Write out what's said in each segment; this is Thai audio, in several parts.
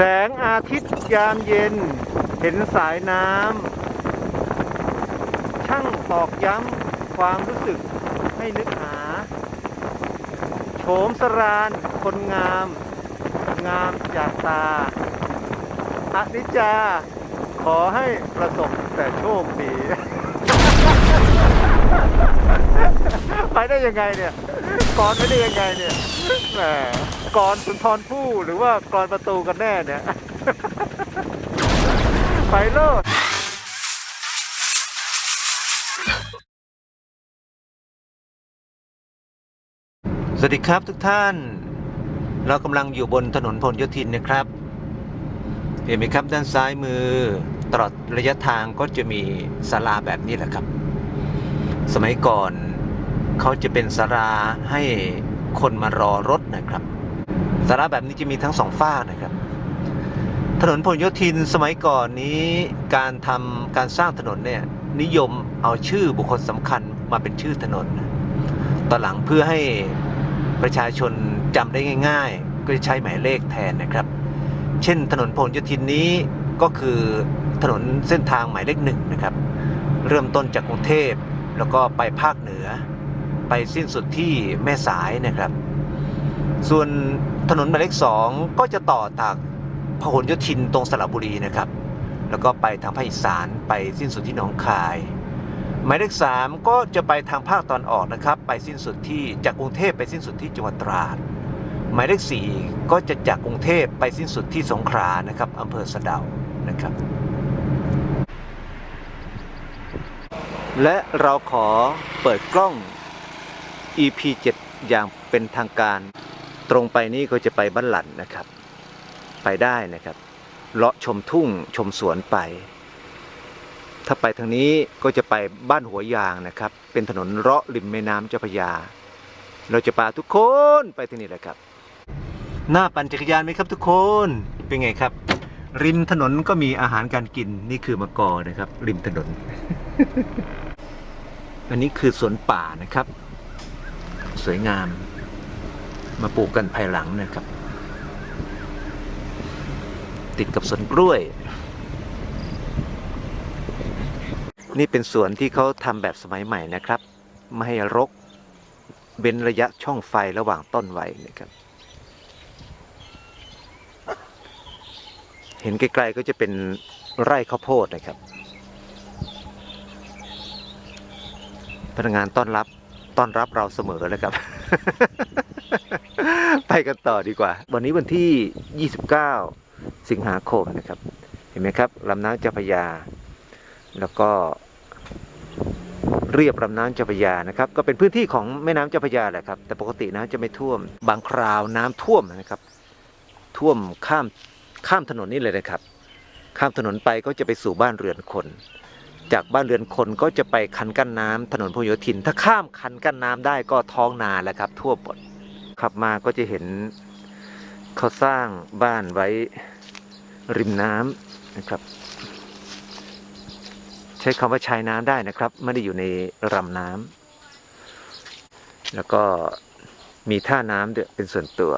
แสงอาทิตย์ยามเย็น เห็นสายน้ำช่างตอกย้ำความรู้สึกให้นึกหา โฉมสรานคนงาม งามจากตาอนิจจา ขอให้ประสบแต่โชคดี ไปได้ยังไงเนี่ย กรไปได้ยังไงเนี่ยแหมกรสุนทรภู่หรือว่ากรประตูกันแน่เนี่ย ไปโลดสวัสดีครับทุกท่าน เรากำลังอยู่บนถนนพหลโยธินนะครับ เห็นไหมครับด้านซ้ายมือตลอดระยะทางก็จะมีศาลาแบบนี้แหละครับ สมัยก่อน เขาจะเป็นศาลาให้คนมารอรถนะครับศาลาแบบนี้จะมีทั้งสองฝานะครับ ถนนพหลโยธินสมัยก่อนนี้การทำการสร้างถนนเนี่ยนิยมเอาชื่อบุคคลสำคัญมาเป็นชื่อถนนตอนหลังเพื่อให้ประชาชนจำได้ง่าย ๆ ก็จะใช้หมายเลขแทนนะครับ เช่นถนนพหลโยธินนี้ก็คือถนนเส้นทางหมายเลขหนึ่งนะครับ เริ่มต้นจากกรุงเทพแล้วก็ไปภาคเหนือ ไปสิ้นสุดที่แม่สายนะครับ ส่วนถนนหมายเลขสองก็จะต่อจากพหลโยธินตรงสระบุรีนะครับ แล้วก็ไปทางภาคอีสานไปสิ้นสุดที่หนองคาย หมายเลขสามก็จะไปทางภาคตอนออกนะครับ ไปสิ้นสุดที่จากกรุงเทพไปสิ้นสุดที่จังหวัดตราด หมายเลขสี่ก็จะจากกรุงเทพไปสิ้นสุดที่สงขลานะครับอำเภอสะเดานะครับ และเราขอเปิดกล้อง EP 7 อย่างเป็นทางการ ตรงไปนี่ก็จะไปบ้านหลันนะครับ ไปได้นะครับเลาะชมทุ่งชมสวนไป ถ้าไปทางนี้ก็จะไปบ้านหัวยางนะครับ เป็นถนนเลาะริมแม่น้ำเจ้าพระยา เราจะพาทุกคนไปที่นี่แหละครับ หน้าปั่นจักรยานไหมครับทุกคนเป็นไงครับ ริมถนนก็มีอาหารการกินนี่คือมะกอนะครับ ริมถนน อันนี้คือสวนป่านะครับ สวยงาม มาปลูกกันภายหลังนะครับ ติดกับสวนกล้วย นี่เป็นสวนที่เขาทำแบบสมัยใหม่นะครับ ไม่ให้รกเว้นระยะช่องไฟระหว่างต้นไว้นะครับ เห็นไกลๆก็จะเป็นไร่ข้าวโพดนะครับพนักงานต้อนรับ ต้อนรับเราเสมอเลยครับ ไปกันต่อดีกว่า วันนี้วันที่ 29 สิงหาคมนะครับ เห็นไหมครับลำน้ำเจ้าพยา แล้วก็เรียบลำน้ำเจ้าพยานะครับ ก็เป็นพื้นที่ของแม่น้ำเจ้าพยาแหละครับ แต่ปกติน้ำจะไม่ท่วม บางคราวน้ำท่วมนะครับ ท่วมข้ามข้ามถนนนี่เลยนะครับ ข้ามถนนไปก็จะไปสู่บ้านเรือนคน จากบ้านเรือนคนก็จะไปคันกั้นน้ำถนนพหลโยธิน ถ้าข้ามคันกั้นน้ำได้ก็ท้องนาแหละครับ ทั่วหมดขับมาก็จะเห็นเขาสร้างบ้านไว้ริมน้ำนะครับ ใช้คำว่าชายน้ำได้นะครับ ไม่ได้อยู่ในลำน้ำแล้วก็มีท่าน้ำด้วยเป็นส่วนตัว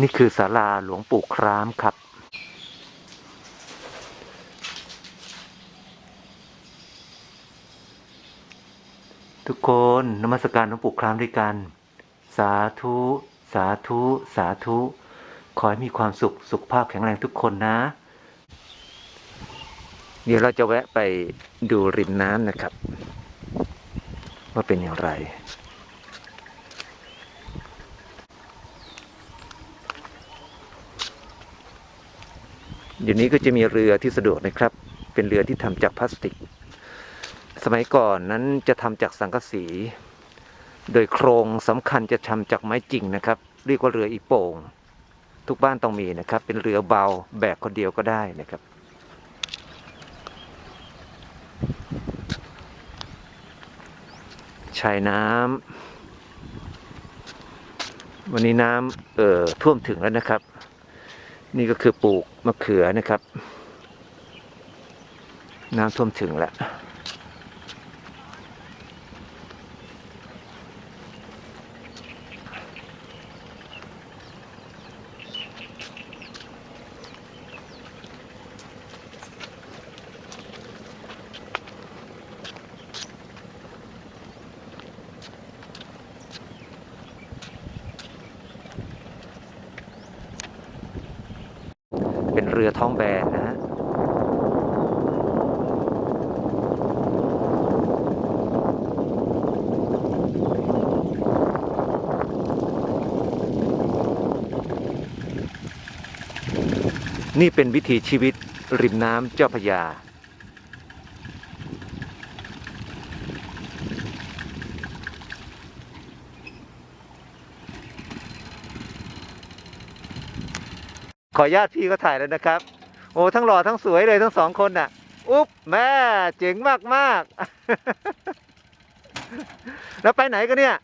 นี่คือศาลาหลวงปู่ครามครับ ทุกคนนมัสการหลวงปู่ครามด้วยกัน สาธุ สาธุ สาธุ ขอให้มีความสุขสุขภาพแข็งแรงทุกคนนะ เดี๋ยวเราจะแวะไปดูริมน้ำนะครับ ว่าเป็นอย่างไร เดี๋ยวนี้ก็จะมีเรือที่สะดวกนะครับ เป็นเรือที่ทำจากพลาสติก สมัยก่อนนั้นจะทำจากสังกะสี โดยโครงสำคัญจะทำจากไม้จริงนะครับ เรียกว่าเรืออีโป่ง ทุกบ้านต้องมีนะครับ เป็นเรือเบาแบกคนเดียวก็ได้นะครับชายน้ำวันนี้น้ำเอ่อท่วมถึงแล้วนะครับ นี่ก็คือปลูกมะเขือนะครับ น้ำท่วมถึงแล้ว เรือท้องแบนนะฮะนี่เป็นวิถีชีวิตริมน้ำเจ้าพยา ขออนุญาตพี่ก็ถ่ายแล้วนะครับ โอ้ทั้งหล่อทั้งสวยเลยทั้งสองคนน่ะ อุ๊บแม่เจ๋งมากมากๆแล้วไปไหนกันเนี่ย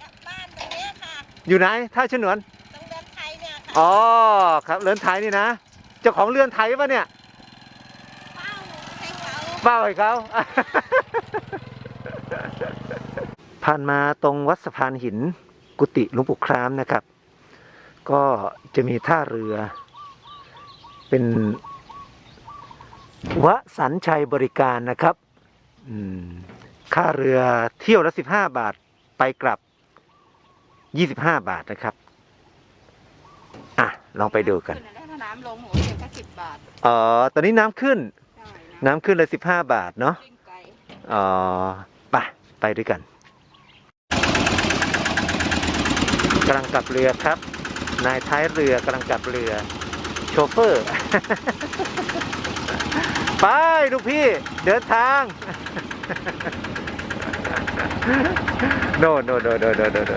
กลับบ้านตรงเนี้ยค่ะอยู่ไหนท่าชนวนตรงเดินไทยเนี่ยค่ะอ๋อครับเรือนไทยนี่นะเจ้าของเรือนไทยปะเนี่ยเป้าให้เขาเป้าให้เขาผ่านมาตรงวัดสะพานหิน กุฏิหลวงปู่ครามนะครับ ก็จะมีท่าเรือ เป็นวสันชัยบริการนะครับอืมค่าเรือเที่ยวละสิบห้าบาทไปกลับยี่สิบห้าบาทนะครับ อะ ลองไปดูกันขึ้นแล้วถ้าน้ำลงหัวเดียวก็สิบบาท อ๋อ ตอนนี้น้ำขึ้นใช่น้ำขึ้นเลยสิบห้าบาทเนาะวิ่งไกลอ๋อไปไปด้วยกันกำลังกลับเรือครับ นายท้ายเรือกำลังกลับเรือ โชเฟอร์ ไปลูกพี่ เดินทาง โน่นโน่นโน่นโน่นโน่นโน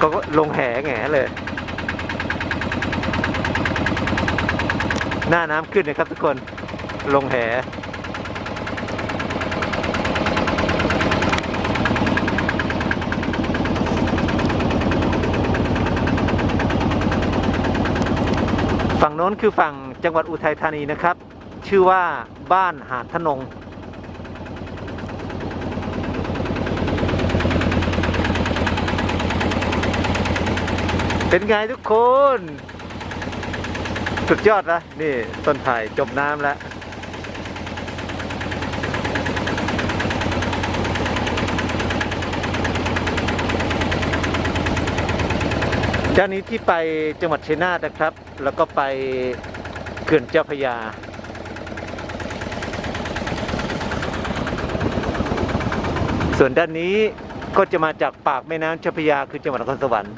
ก็ลงแหแงเลย หน้าน้ำขึ้นนะครับทุกคน ลงแห น้นคือฝั่งจังหวัดอุทัยธานีนะครับ ชื่อว่าบ้านหาดทนง เป็นไงทุกคน สุดยอดนะนี่ต้นไผ่จมน้ำแล้วด้านนี้ที่ไปจังหวัดชัยนาทนะครับ แล้วก็ไปเขื่อนเจ้าพยา ส่วนด้านนี้ก็จะมาจากปากแม่น้ำเจ้าพยาคือจังหวัดนครสวรรค์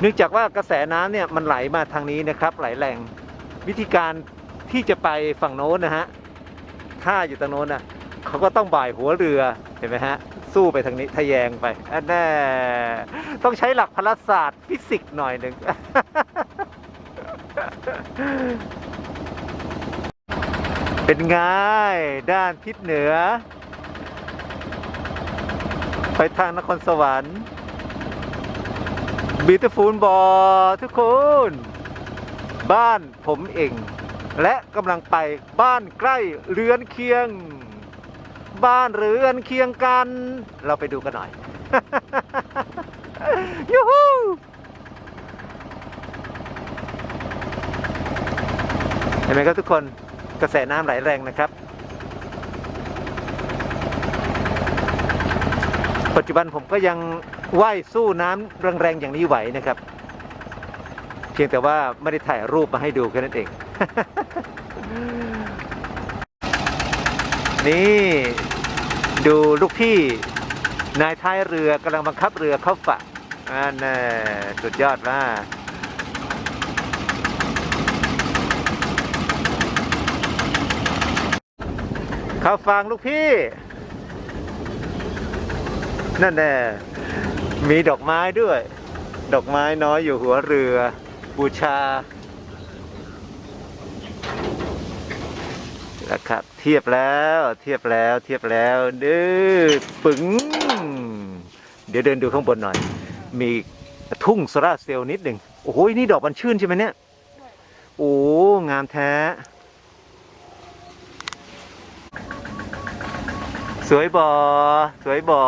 เนื่องจากว่ากระแสน้ำเนี่ยมันไหลมาทางนี้นะครับ ไหลแรงวิธีการที่จะไปฝั่งโน้นนะฮะถ้าอยู่ตรงโน้นนะเขาก็ต้องบ่ายหัวเรือเห็นไหมฮะ สู้ไปทางนี้ทะแยงไปอันแน่ต้องใช้หลักพลศาสตร์ฟิสิกส์หน่อยหนึ่งเป็นไงด้านทิศเหนือ ไปทางนครสวรรค์บีตฟูลบอทุกคน บ้านผมเอง และกำลังไปบ้านใกล้เรือนเคียง บ้านเรือนเคียงกัน เราไปดูกันหน่อย ยูฮูเห็นไหมครับทุกคนกระแสน้ำไหลแรงนะครับ ปัจจุบันผมก็ยังว่ายสู้น้ำแรงๆอย่างนี้ไหวนะครับ เพียงแต่ว่าไม่ได้ถ่ายรูปมาให้ดูแค่นั้นเอง นี่ดูลูกพี่นายท้ายเรือกำลังบังคับเรือเข้าฝั่งอันน่สุดยอดมากเข้าฟังลูกพี่ นั่นแน่มีดอกไม้ด้วย ดอกไม้น้อยอยู่หัวเรือ บูชานะครับ ทียบแล้ว เทียบแล้ว เทียบแล้วดื้อปึ๋งเดี๋ยวเดินดูข้างบนหน่อย มีทุ่งโซลาร์เซลล์นิดหนึ่งโอ้โหนี่ดอกบันชื่นใช่ไหมเนี่ยโอ้งามแท้ สวยบอสวยบอ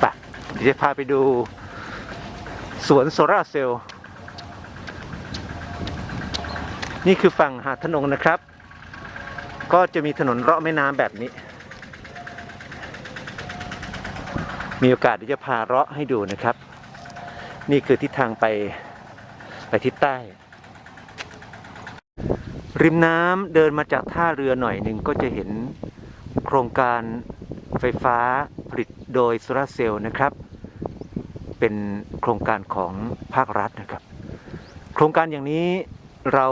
ไปะเดี๋ยวจะพาไปดู สวนโซลาร์เซลล์ นี่คือฝั่งหาดทนงนะครับ ก็จะมีถนนเลาะแม่น้ำแบบนี้ มีโอกาสเดี๋ยวจะพาเลาะให้ดูนะครับ นี่คือทิศทางไปไปทิศใต้ ริมน้ำเดินมาจากท่าเรือหน่อยหนึ่งก็จะเห็นโครงการไฟฟ้าผลิตโดยโซลาเซลล์นะครับ เป็นโครงการของภาครัฐนะครับ โครงการอย่างนี้ เรา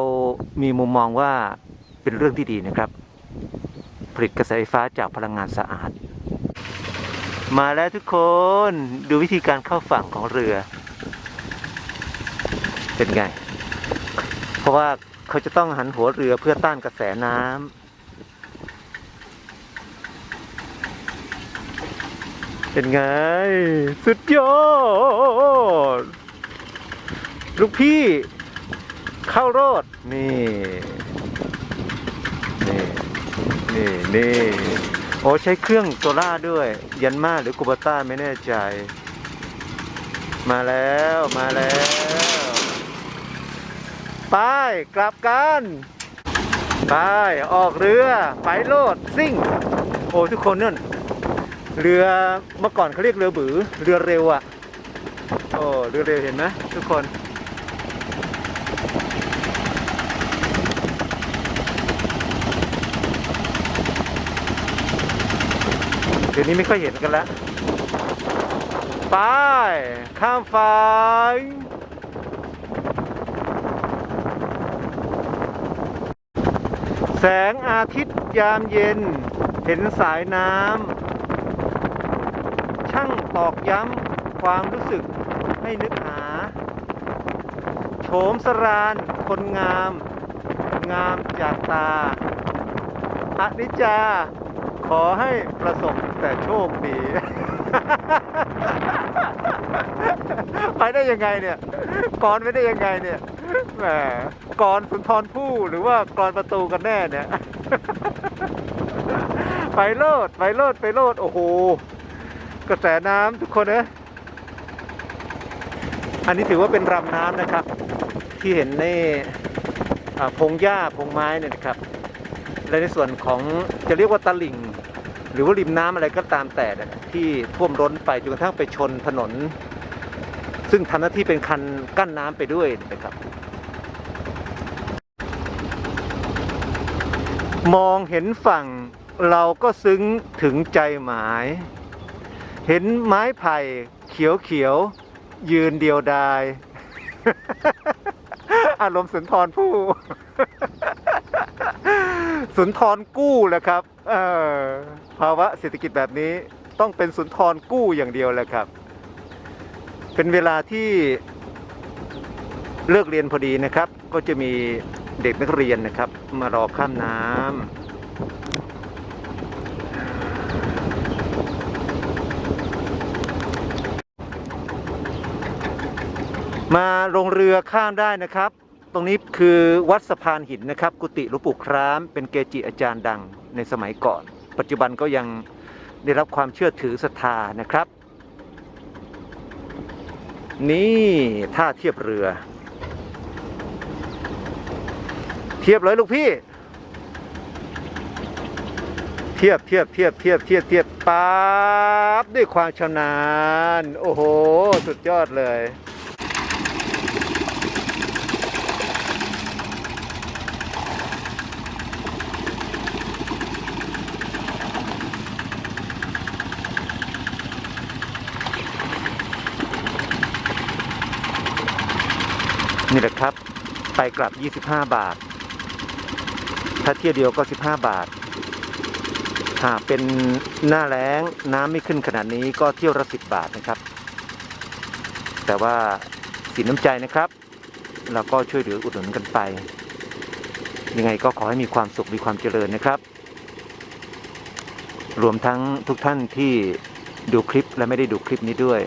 มีมุมมองว่าเป็นเรื่องที่ดีนะครับ ผลิตกระแสไฟฟ้าจากพลังงานสะอาด มาแล้วทุกคนดูวิธีการเข้าฝั่งของเรือ เป็นไง เพราะว่าเขาจะต้องหันหัวเรือเพื่อต้านกระแสน้ำเป็นไง สุดยอด ลูกพี่ ข้าโรดนี่นี่นี่นี่โอ้ใช้เครื่องโซล่าด้วย ยันมาหรือกูบาต้าไม่แน่ใจ มาแล้วมาแล้ว ไป กลับกัน ไป ออกเรือ ไปโลดซิ่ง โอ้ ทุกคนนั่นเรือเมื่อก่อนเขาเรียกเรือบือ เรือเร็วอะ่ะ โอ้ เรือเร็วเห็นไหมทุกคน เดี๋ยวนี้ไม่ค่อยเห็นกันแล้วไปข้ามฝั่งแสงอาทิตย์ยามเย็น เห็นสายน้ำช่างตอกย้ำความรู้สึกให้นึกหาโฉมสรานคนงาม งามจากตาอนิจจา ขอให้ประสบ แต่โชคดี ไปได้ยังไงเนี่ยกรไปได้ยังไงเนี่ยแหมกรสุนทรภู่หรือว่ากรประตูกันแน่เนี่ยไปโลดไปโลดไปโลดโอ้โหกระแสน้ำทุกคนนะอันนี้ถือว่าเป็นรำน้ำนะครับ ที่เห็นในพงหญ้าพงไม้เนี่ยนะครับ และในส่วนของจะเรียกว่าตลิ่ง หรือว่าริมน้ำอะไรก็ตามแต่ที่ท่วมร้นไปจนกระทั่งไปชนถนน ซึ่งทำหน้าที่เป็นคันกั้นน้ำไปด้วยนะครับ มองเห็นฝั่งเราก็ซึ้งถึงใจหมาย เห็นไม้ไผ่เขียวเขียวๆยืนเดียวดาย อารมณ์สุนทรภู่ สุนทรกู้แหละครับภาวะเศรษฐกิจแบบนี้ต้องเป็นสุนทรกู้อย่างเดียวแหละครับ เป็นเวลาที่เลิกเรียนพอดีนะครับ ก็จะมีเด็กนักเรียนนะครับ มารอข้ามน้ำมาลงเรือข้ามได้นะครับ ตรงนี้คือวัดสะพานหินนะครับ กุฏิหลวงปู่ครามเป็นเกจิอาจารย์ดังในสมัยก่อน ปัจจุบันก็ยังได้รับความเชื่อถือศรัทธานะครับ นี่ท่าเทียบเรือ เทียบเลยลูกพี่ เทียบเทียบเทียบเทียบเทียบเทียบปั๊บด้วยความชำนาญ โอ้โห สุดยอดเลย นี่แหละครับ ไปกลับ 25 บาท ถ้าเที่ยวเดียวก็ 15 บาท หากเป็นหน้าแล้งน้ำไม่ขึ้นขนาดนี้ก็เที่ยวละ10 บาทนะครับ แต่ว่าสินน้ำใจนะครับ เราก็ช่วยเหลืออุดหนุนกันไป ยังไงก็ขอให้มีความสุขมีความเจริญนะครับ รวมทั้งทุกท่านที่ดูคลิปและไม่ได้ดูคลิปนี้ด้วย